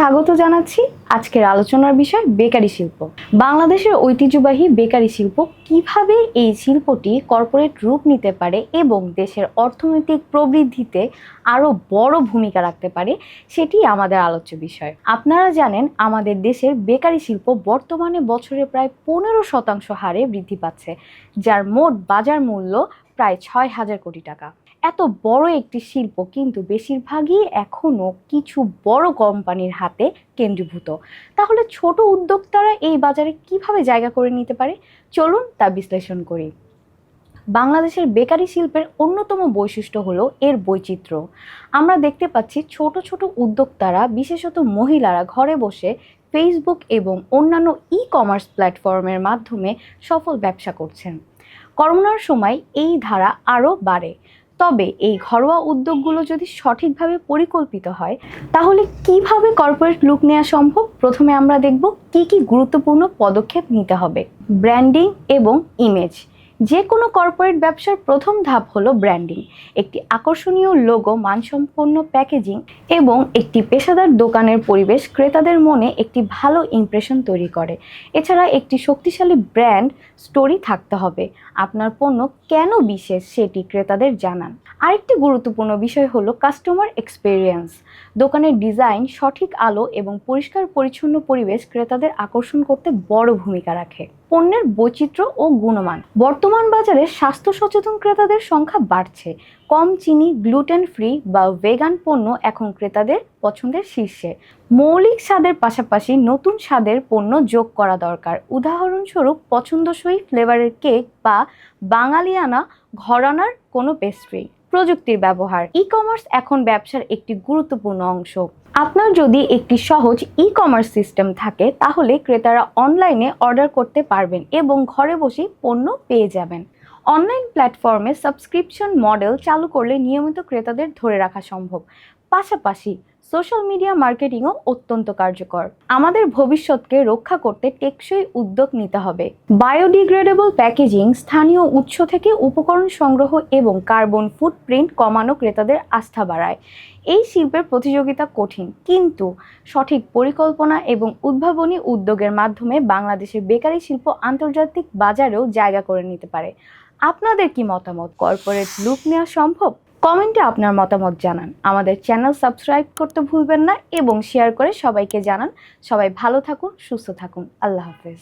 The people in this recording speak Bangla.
স্বাগত জানাচ্ছি আজকের আলোচনার বিষয় বেকারি শিল্প। বাংলাদেশের ঐতিহ্যবাহী বেকারি শিল্প কীভাবে এই শিল্পটি কর্পোরেট রূপ নিতে পারে এবং দেশের অর্থনৈতিক প্রবৃদ্ধিতে আরও বড় ভূমিকা রাখতে পারে, সেটি আমাদের আলোচ্য বিষয়। আপনারা জানেন, আমাদের দেশের বেকারি শিল্প বর্তমানে বছরে প্রায় পনেরো শতাংশ হারে বৃদ্ধি পাচ্ছে, যার মোট বাজার মূল্য প্রায় ছয় হাজার কোটি টাকা। এত বড় একটি শিল্প কিন্তু বেশিরভাগই এখনও কিছু বড় কোম্পানির হাতে কেন্দ্রীভূত। তাহলে ছোট উদ্যোক্তারা এই বাজারে কীভাবে জায়গা করে নিতে পারে? চলুন তা বিশ্লেষণ করি। বাংলাদেশের বেকারি শিল্পের অন্যতম বৈশিষ্ট্য হলো এর বৈচিত্র্য। আমরা দেখতে পাচ্ছি ছোট ছোট উদ্যোক্তারা, বিশেষত মহিলারা, ঘরে বসে ফেসবুক এবং অন্যান্য ই কমার্স প্ল্যাটফর্মের মাধ্যমে সফল ব্যবসা করছেন। করোনার সময় এই ধারা আরও বাড়ে। তবে এই ঘরোয়া উদ্যোগগুলো যদি সঠিকভাবে পরিকল্পিত হয়, তাহলে কীভাবে কর্পোরেট লুক নেওয়া সম্ভব? প্রথমে আমরা দেখব কি কি গুরুত্বপূর্ণ পদক্ষেপ নিতে হবে। ব্র্যান্ডিং এবং ইমেজ যে কোনো কর্পোরেট ব্যবসার প্রথম ধাপ হলো ব্র্যান্ডিং একটি আকর্ষণীয় লোগো মানসম্পন্ন প্যাকেজিং এবং একটি পেশাদার দোকানের পরিবেশ ক্রেতাদের মনে একটি ভালো ইমপ্রেশন তৈরি করে। এছাড়া একটি শক্তিশালী ব্র্যান্ড স্টোরি থাকতে হবে। আপনার পণ্য কেন বিশেষ সেটি ক্রেতাদের জানান। আরেকটি গুরুত্বপূর্ণ বিষয় হলো কাস্টমার এক্সপেরিয়েন্স দোকানের ডিজাইন সঠিক আলো এবং পরিষ্কার পরিচ্ছন্ন পরিবেশ ক্রেতাদের আকর্ষণ করতে বড় ভূমিকা রাখে। পণ্যের বৈচিত্র্য ও গুণমান। বর্তমান বাজারে স্বাস্থ্য সচেতন ক্রেতাদের সংখ্যা বাড়ছে। কম চিনি, গ্লুটেন ফ্রি বা ভেগান পণ্য এখন ক্রেতাদের পছন্দের শীর্ষে। মৌলিক স্বাদের পাশাপাশি নতুন স্বাদের পণ্য যোগ করা দরকার। উদাহরণস্বরূপ, পছন্দসই ফ্লেভারের কেক বা বাঙালিয়ানা ঘরানার কোনো পেস্ট্রি। প্রযুক্তির ব্যবহার। ই কমার্স এখন ব্যবসার একটি গুরুত্বপূর্ণ অংশ। আপনার যদি একটি সহজ ই কমার্স সিস্টেম থাকে, তাহলে ক্রেতারা অনলাইনে অর্ডার করতে পারবেন এবং ঘরে বসেই পণ্য পেয়ে যাবেন। অনলাইন প্ল্যাটফর্মে সাবস্ক্রিপশন মডেল চালু করলে নিয়মিত ক্রেতাদের ধরে রাখা সম্ভব। পাশাপাশি সোশ্যাল মিডিয়া মার্কেটিংও অত্যন্ত কার্যকর। আমাদের ভবিষ্যৎকে রক্ষা করতে টেকসই উদ্যোগ নিতে হবে। বায়োডিগ্রেডেবল প্যাকেজিং স্থানীয় উৎস থেকে উপকরণ সংগ্রহ এবং কার্বন ফুটপ্রিন্ট কমানো ক্রেতাদের আস্থা বাড়ায়। এই শিল্পের প্রতিযোগিতা কঠিন, কিন্তু সঠিক পরিকল্পনা এবং উদ্ভাবনী উদ্যোগের মাধ্যমে বাংলাদেশের বেকারি শিল্প আন্তর্জাতিক বাজারেও জায়গা করে নিতে পারে। আপনাদের কি মতামত? কর্পোরেট লুক নেওয়া সম্ভব? কমেন্টে আপনার মতামত জানান। আমাদের চ্যানেল সাবস্ক্রাইব করতে ভুলবেন না এবং শেয়ার করে সবাইকে জানান। সবাই ভালো থাকুন, সুস্থ থাকুন। আল্লাহ হাফেজ।